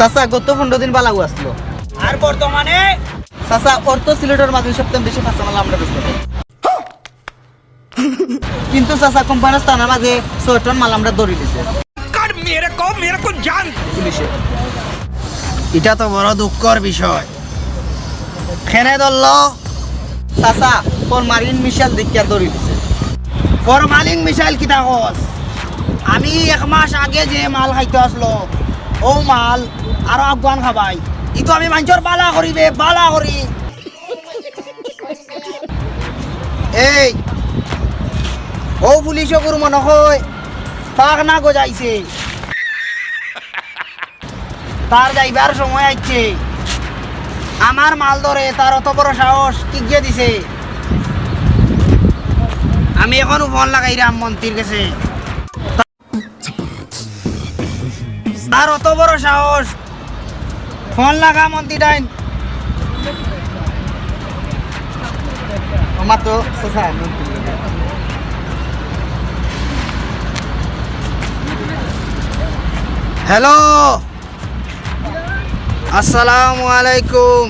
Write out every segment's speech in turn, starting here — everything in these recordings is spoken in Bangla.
সাসা গত পনেরো দিন বালাগু আসলো। আর বর্তমানে? চাচা অর্থ সিলেটের মাঝে সবচেয়ে বেশি ফাঁসা মালা আমরা বেশি কিন্তু চাচা কোম্পানির স্থানের মাঝে ছয় মাল আমরা দৌড়ি দিছে। এটা তো বড় দুঃখর বিষয়। খেনে ধরল। চাচা ফরমালিন মিশাল দেখিয়া দৌড়ি দিছে। ফরমালিন মিশাল কিতা হস আমি এক মাস আগে যে মাল খাইতে আসলো ও মাল, আরও আফগান খাবাই। ইতো আমি মানুষের বালা করিবে বালা করি এই ও পুলিশও করু মনে হয় পাক না গজাইছে। তার যাইবার সময় আইছে আমার মাল ধরে তার অত বড় সাহস কি গিয়ে দিছে। আমি এখনও ফোন লাগাইরাম মন্ত্রীর কাছে। তার অত বড় সাহস। ফোন লাগা মন্ত্রী ডাইন। আমার তো হ্যালো। আসসালামু আলাইকুম।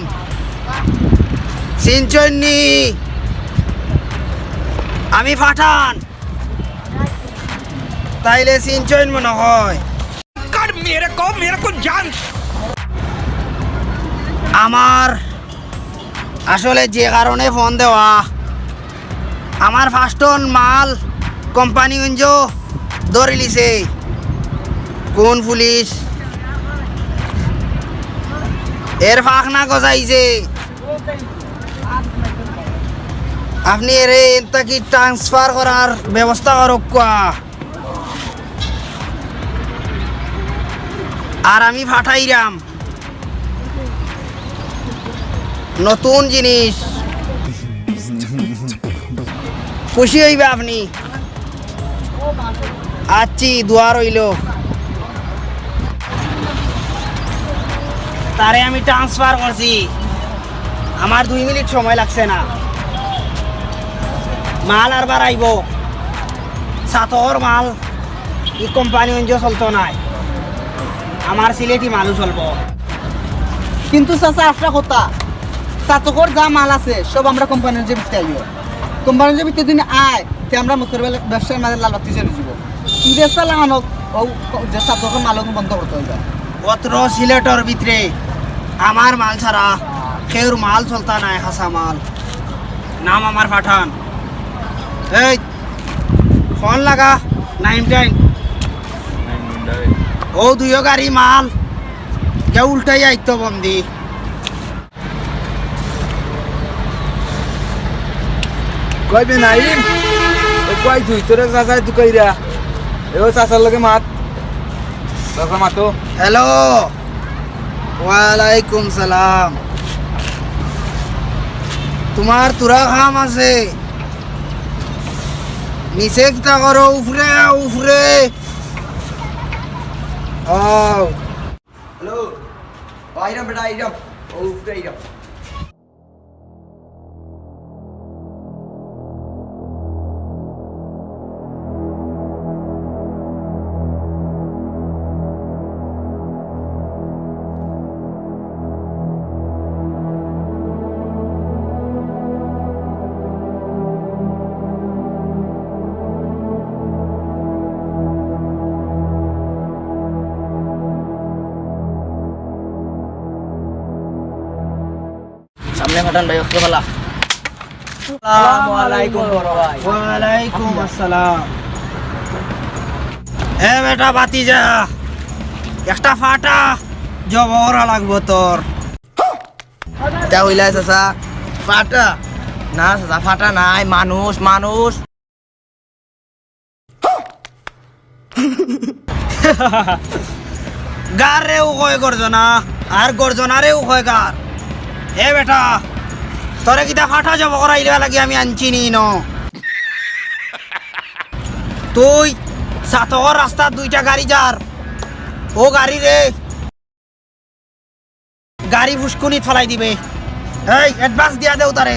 সিনচন্নি। আমি পাঠান। তাইলে সিনচন মনে হয়। मेरे को मेरे को जान আমার আসলে যে কারণে ফোন দেওয়া আমার ফার্স্টন মাল কোম্পানিগঞ্জ ধরে লিছে কোন পুলিশ এর ফাঁক না গজাইছে আপনি এর এটা কি ট্রান্সফার করার ব্যবস্থা করক আর আমি ফাটাইরাম নতুন জিনিস। খুশি হইবে আপনি। আচ্ছি দুয়ার হইল তারে আমি ট্রান্সফার করছি। আমার দুই মিনিট সময় লাগছে না। মাল আর বাড়াইব। সাতর মাল ই কোম্পানি চলতো নাই। আমার সিলেটি মালও চলবো কিন্তু চাচা, একটা কথা। চাতকর যা মাল আছে, সব আমরা কোম্পানির যে ভিত্তি আইব কোম্পানির যে ভিত্তি দিন আয়, তে আমরা মোটর ব্যবসার মাঝে লাল বাতি চলে যাব কিন্তু এসা লাগানো ও যে চাতকের মালক বন্ধ করতে হবে অত্র সিলেটর ভিতরে, আমার মাল ছাড়া কেউর মাল চলতা নাই হাসা মাল। নাম আমার পাঠান। এই, ফোন লাগা নাইন টাইম। ও দুইও গাড়ি মাল। কেউ উল্টাই আইতো বন্দি। কইবে নাইম ও কই তুই? তোরে চাচাই তুই কইরা। এও চাচার লগে মাত। চাচা মাতো। হ্যালো। ওয়ালাইকুম সালাম। তোমার তুরা খাম আছে। নিচে কিতা করো উফরে উফরে। ও হ্যালো আইরাম বেটা আইরাম ও উফরে আইরাম সামনে ফাটান ভাই অস্ত্র পালা আসসালামু আলাইকুম বড় ভাই। ওয়ালাইকুম আসসালাম। এ বেটা বাতিজা একটা ফাটা জবরা লাগবো তোর। তা হইলা চাচা ফাটা? না চাচা ফাটা নাই মানুষ মানুষ। গার রেও কয় গর্জনা আর গর্জনা রেও কয় গার। এ বেটা তোরে কিতা ফাটা যাব করাইলে লাগি আমি আনছি নি ন তুই সাতগর রাস্তা দুইটা গাড়ি যার। ও গাড়ি রে। গাড়ি ফুসকুনি ফলাই দিবে। এই অ্যাডভান্স দিয়া দেও তারে।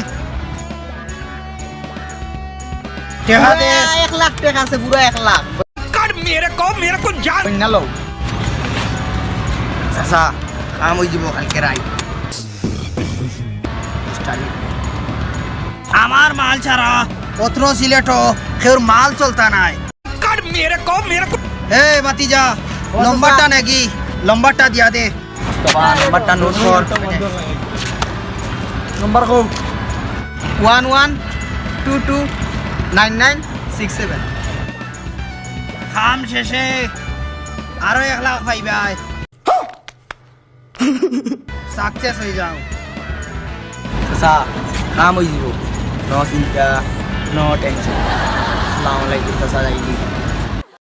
এক দে। লাখ টাকা আছে পুরো এক লাখ। মেরে কম মেরে কোন জান না লো সাসা কাম হই দিব কালকে রাই চালিয়ে আমার মাল ছাড়া অত্র সিলেটো খেউর মাল চলতা নাই। মেরে কো মেরে কো ভাতিজা নম্বরটা নাকি নম্বরটা দিয়া দে। নম্বরটা নোট কর। নম্বর কো one one two two nine nine six seven. খাম শেষে আরও এক লাখ পাইবাই। সাকসেস হয়ে যাও। চাচা খাম হয়ে যাব। ন চিন্তা ন টেনশন আসসালামু আলাইকুম চাচা